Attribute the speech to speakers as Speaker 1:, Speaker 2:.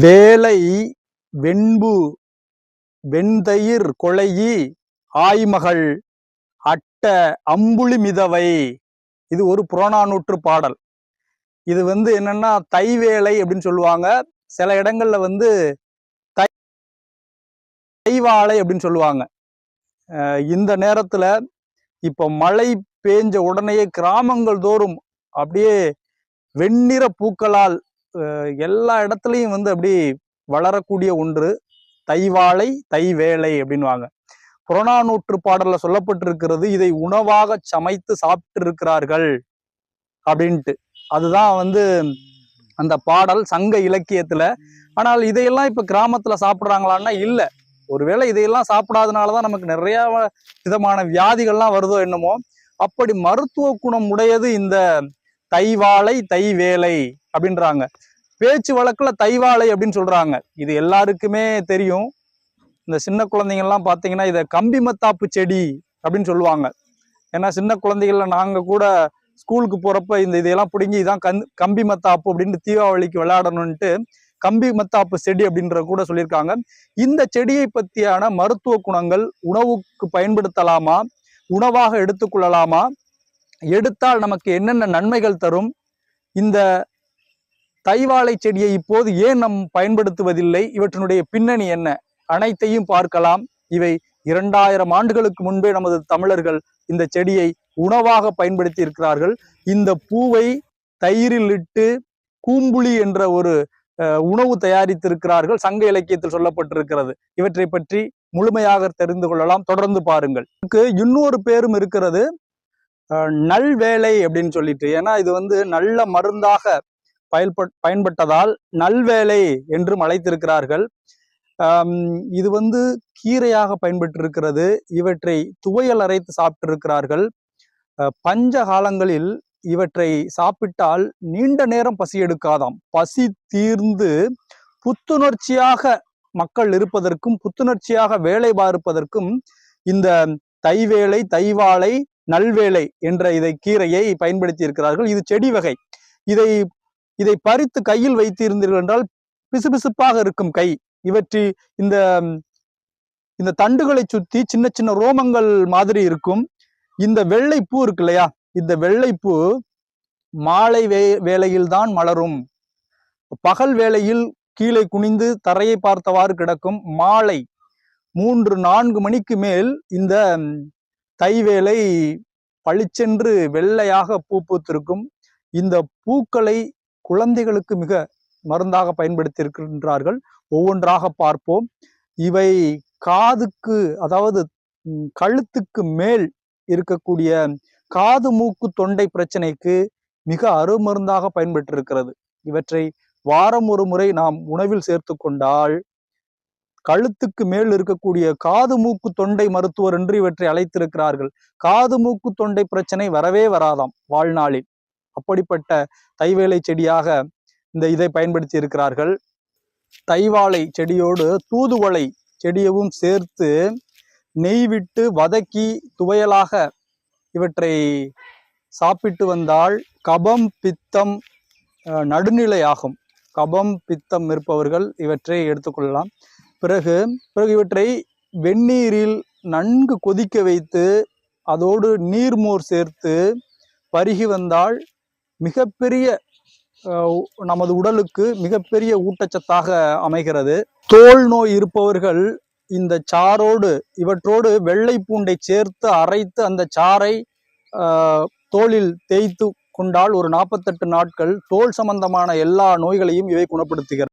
Speaker 1: வேலை வெண்பு வெண்தயிர் கொலையி ஆய்மகள் அட்ட அம்புளி மிதவை. இது ஒரு புறநானூற்று பாடல். இது வந்து என்னன்னா தை வேலை அப்படின்னு சொல்லுவாங்க. சில இடங்கள்ல வந்து தை தைவாழை அப்படின்னு சொல்லுவாங்க. இந்த நேரத்துல இப்ப மழை பேஞ்ச உடனேயே கிராமங்கள் தோறும் அப்படியே வெண்ணிற பூக்களால் எல்லா இடத்துலையும் வந்து அப்படி வளரக்கூடிய ஒன்று தைவாழை தை வேலை அப்படின்வாங்க புறநானூற்று பாடல்ல சொல்லப்பட்டிருக்கிறது இதை உணவாக சமைத்து சாப்பிட்டு இருக்கிறார்கள் அப்படின்ட்டு. அதுதான் வந்து அந்த பாடல் சங்க இலக்கியத்துல. ஆனால் இதையெல்லாம் இப்ப கிராமத்துல சாப்பிடுறாங்களான்னா இல்ல. ஒருவேளை இதையெல்லாம் சாப்பிடாதனாலதான் நமக்கு நிறைய விதமான வியாதிகள்லாம் வருதோ என்னமோ. அப்படி மருத்துவ குணம் உடையது இந்த தைவாழை தை வேலை அப்படின்றாங்க. பேச்சு வழக்கில் தைவாழை அப்படின்னு சொல்கிறாங்க இது எல்லாருக்குமே தெரியும். இந்த சின்ன குழந்தைங்கள்லாம் பார்த்தீங்கன்னா இதை கம்பி மத்தாப்பு செடி அப்படின்னு சொல்லுவாங்க. ஏன்னா சின்ன குழந்தைகள்ல நாங்கள் கூட ஸ்கூலுக்கு போகிறப்ப இந்த இதையெல்லாம் பிடுங்கி இதான் கந் கம்பி மத்தாப்பு அப்படின்ட்டு தீபாவளிக்கு விளையாடணும்ட்டு கம்பி மத்தாப்பு செடி அப்படின்ற கூட சொல்லியிருக்காங்க. இந்த செடியை பற்றியான மருத்துவ குணங்கள் உணவுக்கு பயன்படுத்தலாமா? உணவாக எடுத்துக்கொள்ளலாமா? எடுத்தால் நமக்கு என்னென்ன நன்மைகள் தரும்? இந்த தைவாழை செடியை இப்போது ஏன் நம் பயன்படுத்துவதில்லை? இவற்றினுடைய பின்னணி என்ன? அனைத்தையும் பார்க்கலாம். இவை இரண்டாயிரம் ஆண்டுகளுக்கு முன்பே நமது தமிழர்கள் இந்த செடியை உணவாக பயன்படுத்தி இருக்கிறார்கள் இந்த பூவை தயிரில் இட்டு கூம்புளி என்ற ஒரு உணவு தயாரித்திருக்கிறார்கள். சங்க இலக்கியத்தில் சொல்லப்பட்டிருக்கிறது. இவற்றை பற்றி முழுமையாக தெரிந்து கொள்ளலாம். தொடர்ந்து பாருங்கள். இன்னொரு பேரும் இருக்கிறது. அஹ், நல்வேலை அப்படின்னு சொல்லிட்டு. ஏன்னா இது வந்து நல்ல மருந்தாக பயன்பட் பயன்பட்டதால் நல்வேலை என்றும் அழைத்திருக்கிறார்கள். இது வந்து கீரையாக பயன்பட்டிருக்கிறது இவற்றை துவையல் அரைத்து சாப்பிட்டிருக்கிறார்கள். பஞ்ச காலங்களில் இவற்றை சாப்பிட்டால் நீண்ட நேரம் பசி எடுக்காதாம். பசி தீர்ந்து புத்துணர்ச்சியாக மக்கள் இருப்பதற்கும் புத்துணர்ச்சியாக வேலை பார்ப்பதற்கும் இந்த தைவேலை தைவாழை நல்வேலை என்ற இதை கீரையை பயன்படுத்தி இருக்கிறார்கள் இது செடி வகை. இதை இதை பறித்து கையில் வைத்திருந்தீர்கள் என்றால் பிசுபிசுப்பாக இருக்கும் கை. இவற்றி இந்த இந்த தண்டுகளை சுத்தி சின்ன சின்ன ரோமங்கள் மாதிரி இருக்கும். இந்த வெள்ளை பூ இருக்கு இல்லையா? இந்த வெள்ளை பூ மாலை வே வேளையில் தான் மலரும். பகல் வேளையில் கீழே குனிந்து தரையை பார்த்தவாறு கிடக்கும் மாலை. மூன்று நான்கு மணிக்கு மேல் இந்த தைவேலை பளிச்சென்று வெள்ளையாக பூ பூத்திருக்கும். இந்த பூக்களை குழந்தைகளுக்கு மிக மருந்தாக பயன்படுத்தி இருக்கின்றார்கள் ஒவ்வொன்றாக பார்ப்போம். இவை காதுக்கு அதாவது கழுத்துக்கு மேல் இருக்கக்கூடிய காது மூக்கு தொண்டை பிரச்சனைக்கு மிக அருமருந்தாக பயன்பட்டிருக்கிறது இவற்றை வாரம் ஒரு முறை நாம் உணவில் சேர்த்து கொண்டால் கழுத்துக்கு மேல் இருக்கக்கூடிய காது மூக்கு தொண்டை மருத்துவர் என்று இவற்றை அழைத்திருக்கிறார்கள். காது மூக்கு தொண்டை பிரச்சனை வரவே வராதாம் வாழ்நாளில். அப்படிப்பட்ட தைவேலை செடியாக இந்த இதை பயன்படுத்தி இருக்கிறார்கள். தைவாழை செடியோடு தூதுவளை செடியவும் சேர்த்து நெய் விட்டு வதக்கி துவையலாக இவற்றை சாப்பிட்டு வந்தால் கபம் பித்தம் நடுநிலை நடுநிலையாகும். கபம் பித்தம் இருப்பவர்கள் இவற்றை எடுத்துக்கொள்ளலாம். பிறகு பிறகு இவற்றை வெந்நீரில் நன்கு கொதிக்க வைத்து அதோடு நீர்மோர் சேர்த்து பருகி வந்தால் மிகப்பெரிய நமது உடலுக்கு மிகப்பெரிய ஊட்டச்சத்தாக அமைகிறது. தோல் நோய் இருப்பவர்கள் இந்த சாரோடு இவற்றோடு வெள்ளை பூண்டை சேர்த்து அரைத்து அந்த சாறை தோளில் தேய்த்து கொண்டால் ஒரு நாற்பத்தெட்டு நாட்கள் தோல் சம்பந்தமான எல்லா நோய்களையும் இவை குணப்படுத்துகிறது.